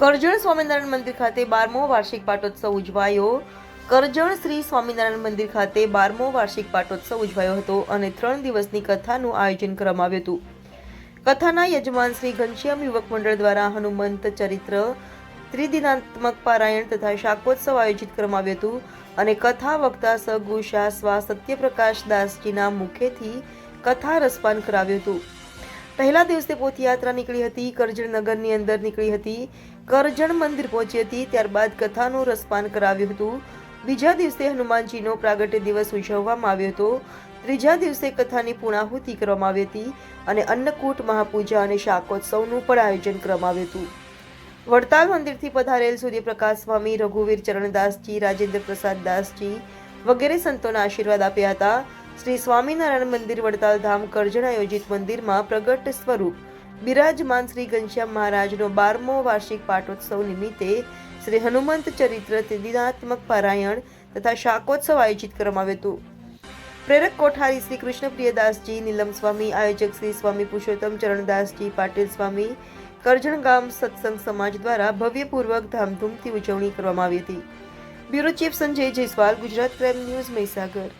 કરજણ સ્વામિનારાયણ મંદિર ખાતે બારમો વાર્ષિક પાટોત્સવ ઉજવાયો. કરજણ શ્રી સ્વામિનારાયણ મંદિર ખાતે બારમો વાર્ષિક પાટોત્સવ ઉજવાયો હતો અને ત્રણ દિવસની કથાનું આયોજન કરવામાં આવ્યું હતું. કથાના યજમાન શ્રી ઘનશ્યામ યુવક મંડળ દ્વારા હનુમંત ચરિત્ર, ત્રિદિનાત્મક પારાયણ તથા શાકોત્સવ આયોજિત કરવામાં આવ્યું હતું અને કથા વક્તા સગુ સ્વા સત્યપ્રકાશ દાસજીના મુખેથી કથા રસપાન કરાવ્યું હતું. પહેલા દિવસે પોથયાત્રા નીકળી હતી કરજણ નગરની અંદર નીકળી હતી. કરજણ મંદિર પહોંચી હતી, ત્યારબાદ કથાનું રસપાન કરાવ્યું હતું. બીજા દિવસે હનુમાનજીનો પ્રાગટ્ય દિવસ ઉજવવામાં આવ્યો હતો. ત્રીજા દિવસે કથાની પૂર્ણાહુતિ કરવામાં આવી હતી અને અન્નકૂટ, મહાપૂજા અને શાકોત્સવનું પણ આયોજન કરવામાં આવ્યું હતું. વડતાલ મંદિરથી પધારેલ સૂર્યપ્રકાશ સ્વામી, રઘુવીર ચરણદાસજી રાજેન્દ્ર પ્રસાદ દાસજી વગેરે સંતોના આશીર્વાદ આપ્યા હતા. શ્રી સ્વામિનારાયણ મંદિર વડતાલ ધામ કરજણ આયોજિત મંદિરમાં પ્રગટ સ્વરૂપ. બિરાજમાન શ્રી ઘનશ્યામ મહારાજનો બારમો વાર્ષિક પાટોત્સવ નિમિત્તે શ્રી હનુમંત ચરિત્ર ત્રિદિનાત્મક પારાયણ તથા શાકોત્સવ આયોજિત કરવામાં આવ્યું હતું. પ્રેરક કોઠારી શ્રી કૃષ્ણપ્રિયદાસજી, નીલમ સ્વામી, આયોજક શ્રી સ્વામી પુરુષોત્તમ ચરણદાસજી, પાટીલ સ્વામી, કરજણ ગામ સત્સંગ સમાજ દ્વારા ભવ્યપૂર્વક ધામધૂમથી ઉજવણી કરવામાં આવી હતી. Bureau chief Sanjay Jaiswal, Gujarat crime news Mahisagar.